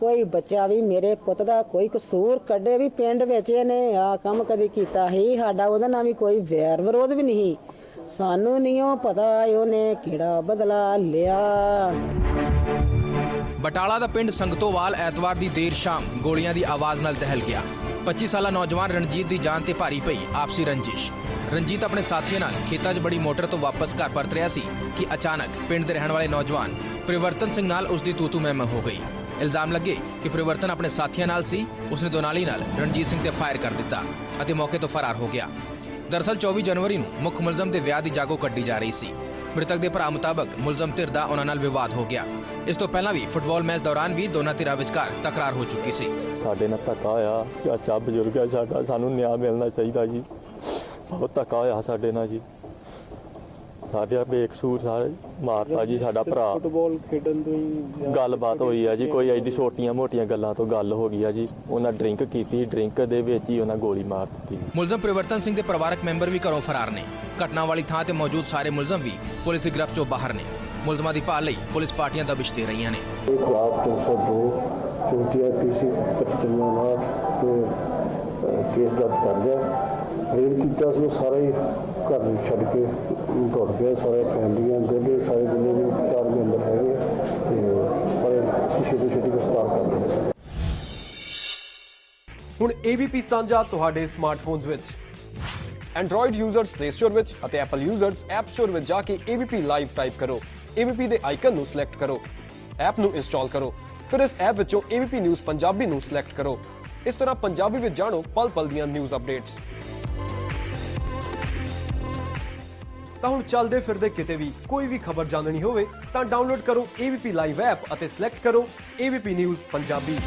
ਕੋਈ ਬੱਚਾ ਵੀ ਮੇਰੇ ਪੁੱਤ ਦਾ ਕੋਈ ਕਸੂਰ ਕੱਢੇ ਵੀ ਪਿੰਡ ਵਿੱਚ ਇਹਨੇ ਆ ਕੰਮ ਕਦੀ ਕੀਤਾ ਹੀ, ਸਾਡਾ ਉਹਦੇ ਨਾਲ ਵੀ ਕੋਈ ਵੈਰ ਵਿਰੋਧ ਵੀ ਨਹੀਂ। ਸਾਨੂੰ ਨਹੀਂ ਉਹ ਪਤਾ ਉਹਨੇ ਕਿਹੜਾ ਬਦਲਾ ਲਿਆ। ਬਟਾਲਾ ਦਾ ਪਿੰਡ ਸੰਗਤੋਵਾਲ ਐਤਵਾਰ ਦੀ ਦੇਰ ਸ਼ਾਮ ਗੋਲੀਆਂ ਦੀ ਆਵਾਜ਼ ਨਾਲ ਦਹਿਲ ਗਿਆ। 25 ਸਾਲਾ ਨੌਜਵਾਨ ਰਣਜੀਤ ਦੀ ਜਾਨ ਤੇ ਭਾਰੀ ਪਈ ਆਪਸੀ ਰੰਜਿਸ਼। ਰਣਜੀਤ ਆਪਣੇ ਸਾਥੀਆਂ ਨਾਲ ਖੇਤਾਂ 'ਚ ਬੜੀ ਮੋਟਰ ਤੋਂ ਵਾਪਸ ਘਰ ਪਰਤ ਰਿਹਾ ਸੀ ਕਿ ਅਚਾਨਕ ਪਿੰਡ ਦੇ ਰਹਿਣ ਵਾਲੇ ਨੌਜਵਾਨ ਪ੍ਰਿਵਰਤਨ ਸਿੰਘ ਨਾਲ ਉਸ ਦੀ ਤੂਤੂ ਮਹਿਮ ਹੋ ਗਈ। ਇਲਜ਼ਾਮ ਲੱਗੇ ਕਿ ਪ੍ਰਿਵਰਤਨ ਆਪਣੇ ਸਾਥੀਆਂ ਨਾਲ ਸੀ, ਉਸਨੇ ਦੋਨਾਲੀ ਨਾਲ ਰਣਜੀਤ ਸਿੰਘ ਤੇ ਫਾਇਰ ਕਰ ਦਿੱਤਾ ਅਤੇ ਮੌਕੇ ਤੋਂ ਫਰਾਰ ਹੋ ਗਿਆ। ਦਰਅਸਲ 24 ਜਨਵਰੀ ਨੂੰ ਮੁੱਖ ਮੁਲਜ਼ਮ ਦੇ ਵਿਆਹ ਦੀ ਜਾਗੋ ਕੱਢੀ ਜਾ ਰਹੀ ਸੀ। ਮ੍ਰਿਤਕ ਦੇ ਭਰਾ ਮੁਤਾਬਕ ਮੁਲਜ਼ਮ ਧਿਰ ਦਾ ਉਹਨਾਂ ਨਾਲ ਵਿਵਾਦ ਹੋ ਗਿਆ। ਇਸ ਤੋਂ ਪਹਿਲਾਂ ਵੀ ਫੁੱਟਬਾਲ ਮੈਚ ਦੌਰਾਨ ਵੀ ਦੋਨਾਂ ਧਿਰਾਂ ਵਿਚਕਾਰ ਤਕਰਾਰ ਹੋ ਚੁੱਕੀ ਸੀ। ਸਾਡੇ ਨਾਲ ਧੱਕਾ ਹੋਇਆ ਚਾਚਾ ਬਜ਼ੁਰਗ ਹੈ ਸਾਡਾ, ਸਾਨੂੰ ਨਿਆਂ ਮਿਲਣਾ ਚਾਹੀਦਾ ਜੀ। ਬਹੁਤ ਧੱਕਾ ਹੋਇਆ ਸਾਡੇ ਨਾਲ ਜੀ। ਸਾਡੇ ਬੇਕਸੂਰ ਸਾਰੇ ਮਾਰਤਾ ਜੀ ਸਾਡਾ ਭਰਾ। ਫੁੱਟਬਾਲ ਖੇਡਣ ਤੋਂ ਹੀ ਗੱਲਬਾਤ ਹੋਈ ਆ ਜੀ ਕੋਈ ਐਡੀ ਛੋਟੀਆਂ ਮੋਟੀਆਂ ਗੱਲਾਂ ਤੋਂ ਗੱਲ ਹੋ ਗਈ ਆ ਜੀ। ਉਹਨਾਂ ਡਰਿੰਕ ਕੀਤੀ ਡਰਿੰਕ ਦੇ ਵਿੱਚ ਹੀ ਉਹਨਾਂ ਗੋਲੀ ਮਾਰ ਦਿੱਤੀ। ਮੁਲਜ਼ਮ ਪ੍ਰਿਵਰਤਨ ਸਿੰਘ ਦੇ ਪਰਿਵਾਰਕ ਮੈਂਬਰ ਵੀ ਘਰੋਂ ਫਰਾਰ ਨੇ। ਘਟਨਾ ਵਾਲੀ ਥਾਂ ਤੇ ਮੌਜੂਦ ਸਾਰੇ ਮੁਲਜ਼ਮ ਵੀ ਪੁਲਿਸ ਦੀ ਗ੍ਰਿਫਤ ਚੋਂ ਬਾਹਰ ਨੇ। ਮੁਲਜ਼ਮਾਂ ਦੀ ਭਾਲ ਲਈ ਪੁਲਿਸ ਪਾਰਟੀਆਂ ਦਬਿਸ਼ ਦੇ ਰਹੀਆਂ ਨੇ। ਖਿਲਾਫ 302 ਚੌਂਤੀ ਪੀਸੀ 55 ਨਾਲ ਕੇਸ ਦਰਜ ਕਰ ਲਿਆ। ਰੇਡ ਕੀਤਾ ਸੀ, ਉਹ ਸਾਰੇ ਹੀ ਘਰ ਨੂੰ ਛੱਡ ਕੇ ਦੌੜ ਗਏ ਸਾਰੇ ਫੈਮਲੀਆਂ ਦੇ ਸਾਰੇ ਜਿੰਨੇ ਵੀ ਚਾਰ ਮੈਂਬਰ ਹੈਗੇ ਤੇ ਸਾਰੇ ਛੇਤੀ ਛੇਤੀ ਗ੍ਰਿਫਤਾਰ ਕਰ ਲਏ। ਹੁਣ ABP ਸਾਂਝਾ ਤੁਹਾਡੇ ਸਮਾਰਟਫੋਨਸ ਵਿੱਚ। Android ਯੂਜ਼ਰਸ Play Store ਵਿੱਚ ਅਤੇ Apple ਯੂਜ਼ਰਸ App Store ਵਿੱਚ ਜਾ ਕੇ ABP ਲਾਈਵ ਟਾਈਪ ਕਰੋ। ABP ਦੇ ਆਈਕਨ ਨੂੰ ਸਿਲੈਕਟ ਕਰੋ। ਐਪ ਨੂੰ ਇੰਸਟਾਲ ਕਰੋ। ਫਿਰ ਇਸ ਐਪ ਵਿੱਚੋਂ ABP ਨਿਊਜ਼ ਪੰਜਾਬੀ ਨੂੰ ਸਿਲੈਕਟ ਕਰੋ। ਇਸ ਤਰ੍ਹਾਂ ਪੰਜਾਬੀ ਵਿੱਚ ਜਾਣੋ ਪਲ ਪਲ ਦੀਆਂ ਨਿਊਜ਼ ਅਪਡੇਟਸ ਤਾਂ ਹੁਣ ਚੱਲਦੇ ਫਿਰਦੇ ਕਿਤੇ ਵੀ ਕੋਈ ਵੀ ਖਬਰ ਜਾਣਨੀ ਹੋਵੇ ਤਾਂ ਡਾਊਨਲੋਡ ਕਰੋ ABP ਲਾਈਵ ਐਪ ਅਤੇ ਸਿਲੈਕਟ ਕਰੋ ABP ਨਿਊਜ਼ ਪੰਜਾਬੀ।